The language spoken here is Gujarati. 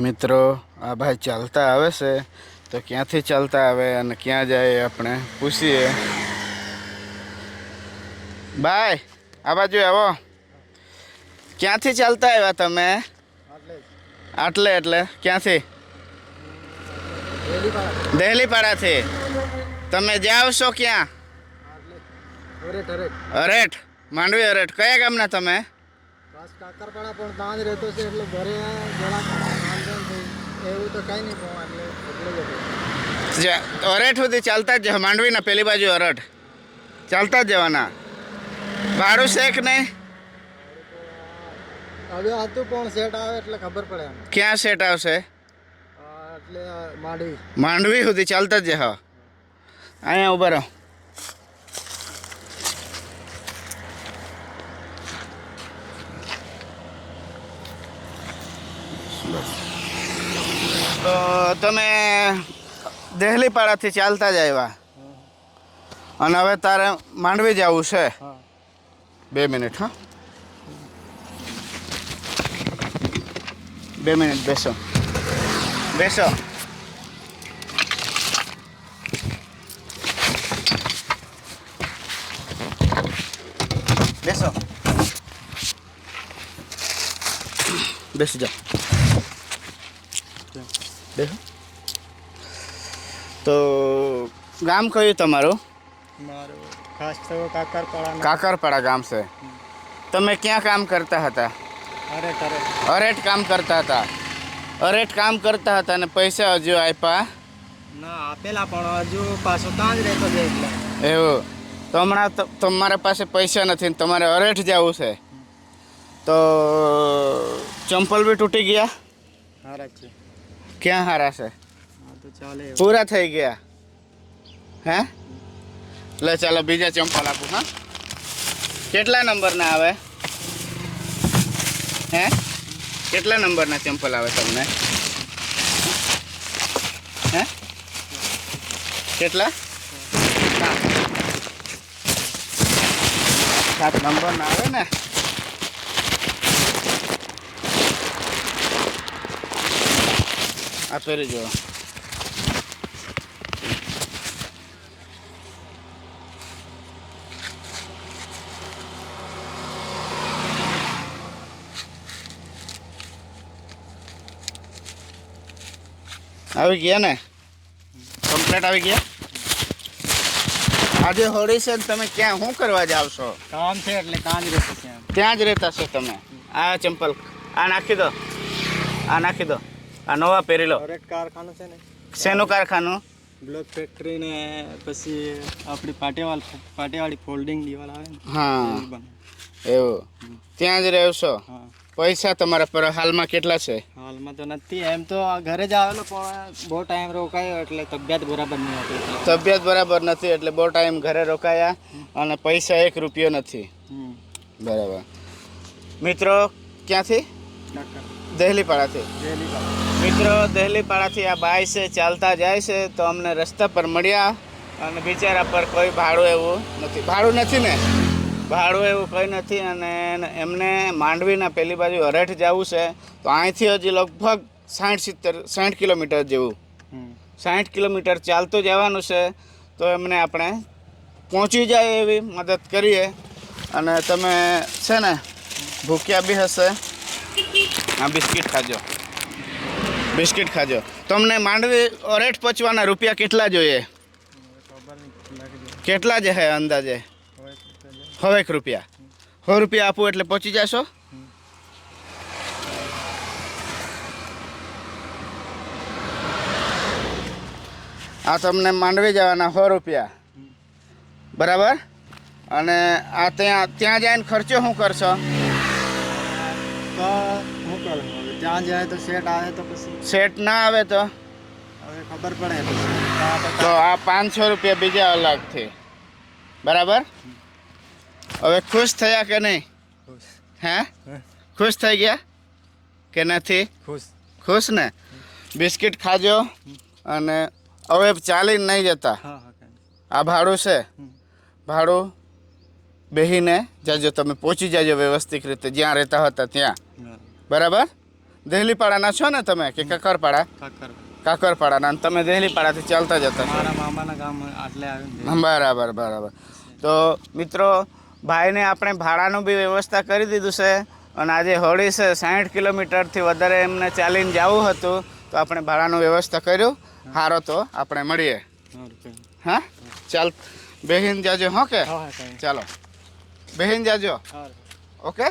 મિત્રો, આ ભાઈ ચાલતા આવે છે. તો ક્યાંથી ચાલતા આવે અને ક્યાં જાય આપણે પૂછીએ. ભાઈ, આ બાજુ આવો. ક્યાંથી ચાલતા આવ્યા તમે? આટલે એટલે. ક્યાંથી? દહેલીપાડાથી. તમે જાઓ છો ક્યાં? અરેઠ. માંડવી અરેઠ. કયા ગામના તમે? કાકરપાડા પણ ત્યાં જ રહેતો છે, એટલે ઘરે એવું તો કઈ નહીં પણ અરેઠ સુધી ચાલતા જ માંડવીના પેલી બાજુ અરઠ. ચાલતા જ જવાના. ભાડું શેખ ને હવે હતું પણ સેટ આવે એટલે ખબર પડે ક્યાં સેટ આવશે? એટલે માંડવી. માંડવી સુધી ચાલતા જ હા અહીંયા ઊભા રહો. તો તમે દહેલીપાડાથી ચાલતા જ આવ્યા. અને હવે તારે માંડવી જવું છે. બે મિનિટ હા. બે મિનિટ બેસો. બેસો. બેસો. બેસી જાઓ. બેસો તો ગામ કયું તમારું? મારું ખાસ તો કાકરપાડા કાકરપાડા ગામ છે. તમે ક્યાં કામ કરતા હતા? અરેટ કામ કરતા હતા. અરેઠ કામ કરતા હતા અને પૈસા હજુ આપ્યા? ના આપેલા પણ હજુ પાછો ત્યાં જ રહેતો છે એટલે. એવું. તો હમણાં ત- તમારા પાસે પૈસા નથી ને તમારે અરેઠ જવું છે. તો ચંપલ બી તૂટી ગયા? જ છે ક્યાં હારા છે. પૂરા થઈ ગયા. હે? લે ચાલો બીજા ચંપલ આપું હા? કેટલા નંબરના આવે? હે? કેટલા નંબરના ચંપલ આવે તમને? હે? કેટલા? સાત. સાત નંબરના આવે ને? આ પહેરી જો આવી ગયા ને? કમ્પ્લેટ આવી ગયા? આજે હોળી છે તમે ક્યાં શું કરવા જાવ છો કામ છે એટલે ત્યાં જ રહેતા છે ત્યાં જ રહેતા છો તમે. આ ચંપલ આ નાખી દો. આ નાખી દો. આ નવા પહેરી લો અરે કારખાનું છે ને? શેનું કારખાનું? બ્લોક ફેક્ટરી ને પછી આપણી પાટેવાલ પાટેવાળી ફોલ્ડિંગ દિવાલ આવે ને હા. એવું. ત્યાં જ રહેશો? પૈસા તમારા પર હાલમાં કેટલા છે? હાલમાં તો નથી. એમ તો ઘરે જ આવેલો પણ બહુ ટાઈમ રોકાયો એટલે તબિયત બરાબર નહીં હતી તબિયત બરાબર નથી એટલે બહુ ટાઈમ ઘરે રોકાયા અને પૈસા એક રૂપિયો નથી. બરાબર. મિત્રો ક્યાંથી. દહેલીપાડાથી. મિત્રો દહેલીપાડાથી આ બાય છે ચાલતા જાય છે તો અમને રસ્તા પર મળ્યા અને બિચારા પર કોઈ ભાડું એવું નથી. ભાડું નથી ને? ભાડું એવું કંઈ નથી અને એમને માંડવીના પેલી બાજુ અરેઠ જવું છે તો અહીંથી હજી લગભગ સાઠ સિત્તેર સાઠ કિલોમીટર જેવું. સાઠ કિલોમીટર ચાલતું જવાનું છે તો એમને આપણે પહોંચી જાય એવી મદદ કરીએ. અને તમે છે ને ભૂખ્યા બી હશે. આ બિસ્કિટ ખાજો. બિસ્કિટ ખાજો. તમને માંડવી ઓરેટ પચવાના રૂપિયા કેટલા જોઈએ. કેટલા જ હે અંદાજે? હવે એક રૂપિયા. સો રૂપિયા આપું એટલે પહોંચી જશો? આ તમને માંડવી જવાના સો રૂપિયા. બરાબર? અને આ ત્યાં ત્યાં જઈને ખર્ચો શું કરશો? ત્યાં જાય તો સેટ આવે તો પછી સેટ ના આવે તો? હવે ખબર પડે તો આ પાંચસો રૂપિયા બીજા અલગથી. બરાબર? હવે ખુશ થયા કે નહીં? ખુશ. હે? ખુશ થઈ ગયા કે નથી? ખુશ. ખુશ ને? બિસ્કિટ ખાજો અને હવે ચાલીને નહીં જતા. આ ભાડું છે? ભાડું બેહીને જાજો. તમે પહોંચી જાજો વ્યવસ્થિત રીતે. જ્યાં રહેતા હતા ત્યાં. બરાબર. દહેલીપાડાના છો ને તમે કે કકરપાડા? કાકર. કાકરપાડાના. અને તમે દહેલીપાડાથી ચાલતા જતા મારા મામાના ગામ આટલે આવ્યું બરાબર બરાબર. તો મિત્રો ભાઈને આપણે ભાડાનું બી વ્યવસ્થા કરી દીધું છે અને આજે હોળી છે સાઠ કિલોમીટરથી વધારે એમને ચાલીને જવું હતું તો આપણે ભાડાનું વ્યવસ્થા કર્યું. સારો તો આપણે મળીએ. હા ચાલ. બેહીન જાજો હો કે? ચાલો. બેહીન જાજો. ઓકે?